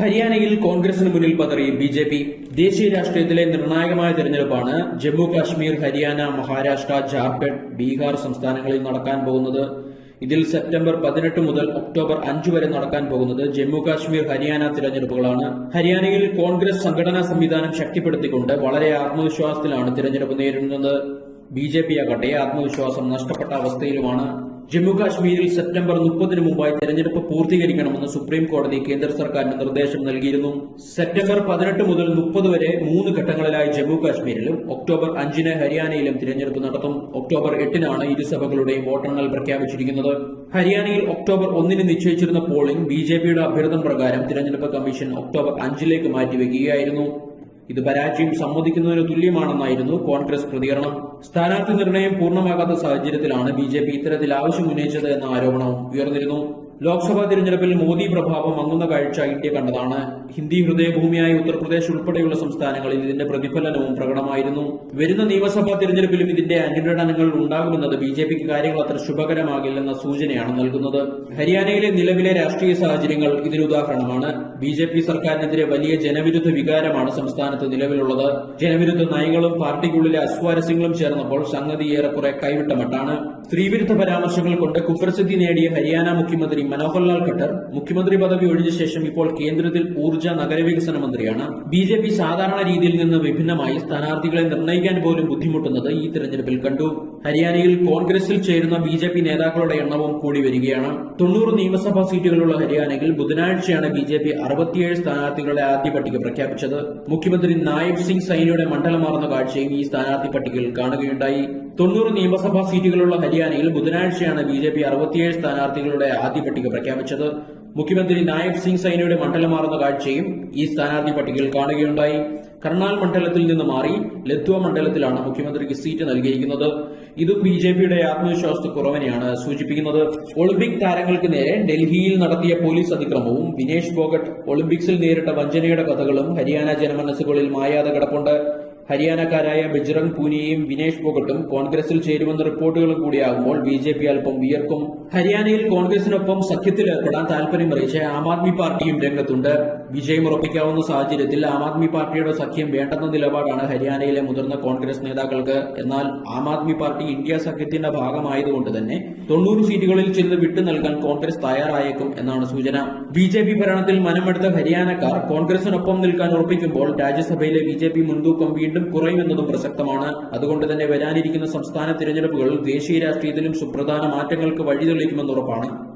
ഹരിയാനയിൽ കോൺഗ്രസിന് മുന്നിൽ പതറി ബി ജെ പി ദേശീയ രാഷ്ട്രീയത്തിലെ നിർണായകമായ തെരഞ്ഞെടുപ്പാണ് ജമ്മു കാശ്മീർ ഹരിയാന മഹാരാഷ്ട്ര ജാർഖണ്ഡ് ബീഹാർ സംസ്ഥാനങ്ങളിൽ നടക്കാൻ പോകുന്നത്. ഇതിൽ സെപ്റ്റംബർ പതിനെട്ട് മുതൽ ഒക്ടോബർ അഞ്ച് വരെ നടക്കാൻ പോകുന്നത് ജമ്മു കാശ്മീർ ഹരിയാന തിരഞ്ഞെടുപ്പുകളാണ്. ഹരിയാനയിൽ കോൺഗ്രസ് സംഘടനാ സംവിധാനം ശക്തിപ്പെടുത്തിക്കൊണ്ട് വളരെ ആത്മവിശ്വാസത്തിലാണ് തിരഞ്ഞെടുപ്പ് നേരിടുന്നത്. ബി ജെ പി ആകട്ടെ ആത്മവിശ്വാസം നഷ്ടപ്പെട്ട അവസ്ഥയിലുമാണ് ജമ്മു കാശ്മീരിൽ സെപ്റ്റംബർ മുപ്പതിന് മുമ്പായി തെരഞ്ഞെടുപ്പ് പൂർത്തീകരിക്കണമെന്ന് സുപ്രീം കോടതി കേന്ദ്ര സർക്കാരിന് നിർദ്ദേശം നൽകിയിരുന്നു. സെപ്റ്റംബർ പതിനെട്ട് മുതൽ മുപ്പത് വരെ മൂന്ന് ഘട്ടങ്ങളിലായി ജമ്മു കാശ്മീരിലും ഒക്ടോബർ അഞ്ചിന് ഹരിയാനയിലും തിരഞ്ഞെടുപ്പ് നടത്തും. ഒക്ടോബർ എട്ടിനാണ് ഇരുസഭകളുടെയും വോട്ടെണ്ണൽ പ്രഖ്യാപിച്ചിരിക്കുന്നത്. ഹരിയാനയിൽ ഒക്ടോബർ ഒന്നിന് നിശ്ചയിച്ചിരുന്ന പോളിംഗ് ബിജെപിയുടെ അഭ്യർത്ഥന പ്രകാരം തിരഞ്ഞെടുപ്പ് കമ്മീഷൻ ഒക്ടോബർ അഞ്ചിലേക്ക് മാറ്റിവെക്കുകയായിരുന്നു. ഇത് പരാജയം സമ്മതിക്കുന്നതിന് തുല്യമാണെന്നായിരുന്നു കോൺഗ്രസ് പ്രതികരണം. സ്ഥാനാർത്ഥി നിർണയം പൂർണമാകാത്ത സാഹചര്യത്തിലാണ് ബി ജെ പി ഇത്തരത്തിൽ ആവശ്യം ഉന്നയിച്ചത് എന്ന ആരോപണവും ഉയർന്നിരുന്നു. ലോക്സഭാ തിരഞ്ഞെടുപ്പിൽ മോദി പ്രഭാവം മങ്ങുന്ന കാഴ്ച ഇന്ത്യ കണ്ടതാണ്. ഹിന്ദി ഹൃദയഭൂമിയായ ഉത്തർപ്രദേശ് ഉൾപ്പെടെയുള്ള സംസ്ഥാനങ്ങളിൽ ഇതിന്റെ പ്രതിഫലനവും പ്രകടമായിരുന്നു. വരുന്ന നിയമസഭാ തിരഞ്ഞെടുപ്പിലും ഇതിന്റെ അനുരണനങ്ങൾ ഉണ്ടാകുമെന്നത് ബി ജെ പിക്ക് കാര്യങ്ങൾ അത്ര ശുഭകരമാകില്ലെന്ന സൂചനയാണ് നൽകുന്നത്. ഹരിയാനയിലെ നിലവിലെ രാഷ്ട്രീയ സാഹചര്യങ്ങൾ ഇതിനുദാഹരണമാണ് ബി ജെ പി സർക്കാരിനെതിരെ വലിയ ജനവിരുദ്ധ വികാരമാണ് സംസ്ഥാനത്ത് നിലവിലുള്ളത്. ജനവിരുദ്ധ നയങ്ങളും പാർട്ടിക്കുള്ളിലെ അസ്വാരസ്യങ്ങളും ചേർന്നപ്പോൾ സംഗതി ഏറെക്കുറെ കൈവിട്ട മട്ടാണ്. സ്ത്രീവിരുദ്ധ പരാമർശങ്ങൾ കൊണ്ട് കുപ്രസിദ്ധി നേടിയ ഹരിയാന മുഖ്യമന്ത്രി മനോഹർലാൽ ഖട്ടർ മുഖ്യമന്ത്രി പദവി ഒഴിഞ്ഞ ശേഷം ഇപ്പോൾ കേന്ദ്രത്തിൽ ഊർജ നഗരവികസന മന്ത്രിയാണ്. ബി ജെ പി സാധാരണ രീതിയിൽ നിന്ന് വിഭിന്നമായി സ്ഥാനാർത്ഥികളെ നിർണയിക്കാൻ പോലും ബുദ്ധിമുട്ടുന്നത് ഈ തെരഞ്ഞെടുപ്പിൽ കണ്ടു. ഹരിയാനയിൽ കോൺഗ്രസിൽ ചേരുന്ന ബി ജെ പി നേതാക്കളുടെ എണ്ണവും കൂടി വരികയാണ്. തൊണ്ണൂറ് നിയമസഭാ സീറ്റുകളുള്ള ഹരിയാനയിൽ ബുധനാഴ്ചയാണ് ബി ജെ പി അറുപത്തിയേഴ് സ്ഥാനാർത്ഥികളുടെ ആദ്യ പട്ടിക പ്രഖ്യാപിച്ചത്. മുഖ്യമന്ത്രി നായബ് സിംഗ് സൈനിയുടെ മണ്ഡലമാർന്ന കാഴ്ചയും ഈ സ്ഥാനാർത്ഥി പട്ടികയിൽ കാണുകയുണ്ടായി. തൊണ്ണൂറ് നിയമസഭാ സീറ്റുകളുള്ള ഹരിയാനയിൽ ബുധനാഴ്ചയാണ് ബി ജെ പി അറുപത്തിയേഴ് സ്ഥാനാർത്ഥികളുടെ ആദ്യ പട്ടിക പ്രഖ്യാപിച്ചത്. മുഖ്യമന്ത്രി നായബ് സിംഗ് സൈനിയുടെ മാറുന്ന കാഴ്ചയും ഈ സ്ഥാനാർത്ഥി പട്ടികയിൽ കാണുകയുണ്ടായി. കർണാൽ മണ്ഡലത്തിൽ നിന്ന് മാറി ലത്വ മണ്ഡലത്തിലാണ് മുഖ്യമന്ത്രിക്ക് സീറ്റ് നൽകിയിരിക്കുന്നത്. ഇതും ബി ജെ പിയുടെ ആത്മവിശ്വാസത്തെ സൂചിപ്പിക്കുന്നത്. ഒളിമ്പിക് താരങ്ങൾക്ക് നേരെ ഡൽഹിയിൽ നടത്തിയ പോലീസ് അതിക്രമവും വിനേഷ് ഫോഗട്ട് ഒളിമ്പിക്സിൽ നേരിട്ട വഞ്ചനയുടെ കഥകളും ഹരിയാന ജനമനസ്സുകളിൽ മായാതെ കിടപ്പുണ്ട്. ഹരിയാനക്കാരായ ബജ്രംഗ് പൂനിയയും വിനേഷ് ഫോഗട്ടും കോൺഗ്രസിൽ ചേരുമെന്ന റിപ്പോർട്ടുകൾ കൂടിയാകുമ്പോൾ ബി ജെ പി അല്പം വിയർക്കും. ഹരിയാനയിൽ കോൺഗ്രസിനൊപ്പം സഖ്യത്തിലേർപ്പെടാൻ താൽപര്യമറിയിച്ച ആം ആദ്മി പാർട്ടിയും രംഗത്തുണ്ട്. വിജയം ഉറപ്പിക്കാവുന്ന സാഹചര്യത്തിൽ ആം ആദ്മി പാർട്ടിയുടെ സഖ്യം വേണ്ടെന്ന നിലപാടാണ് ഹരിയാനയിലെ മുതിർന്ന കോൺഗ്രസ് നേതാക്കൾക്ക്. എന്നാൽ ആം ആദ്മി പാർട്ടി ഇന്ത്യ സഖ്യത്തിന്റെ ഭാഗമായതുകൊണ്ട് തന്നെ തൊണ്ണൂറ് സീറ്റുകളിൽ ചെന്ന് വിട്ടു നൽകാൻ കോൺഗ്രസ് തയ്യാറായേക്കും എന്നാണ് സൂചന. ബി ജെ പി ഭരണത്തിൽ മനമെടുത്ത ഹരിയാനക്കാർ കോൺഗ്രസിനൊപ്പം നിൽക്കാൻ ഉറപ്പിക്കുമ്പോൾ രാജ്യസഭയിലെ ബി ജെ പി മുൻതൂക്കം വീണ്ടും കുറയുമെന്നതും പ്രസക്തമാണ്. അതുകൊണ്ട് തന്നെ വരാനിരിക്കുന്ന സംസ്ഥാന തിരഞ്ഞെടുപ്പുകൾ ദേശീയ രാഷ്ട്രീയത്തിലും സുപ്രധാന മാറ്റങ്ങൾക്ക് വഴിതെളിക്കുമെന്ന് ഉറപ്പാണ്.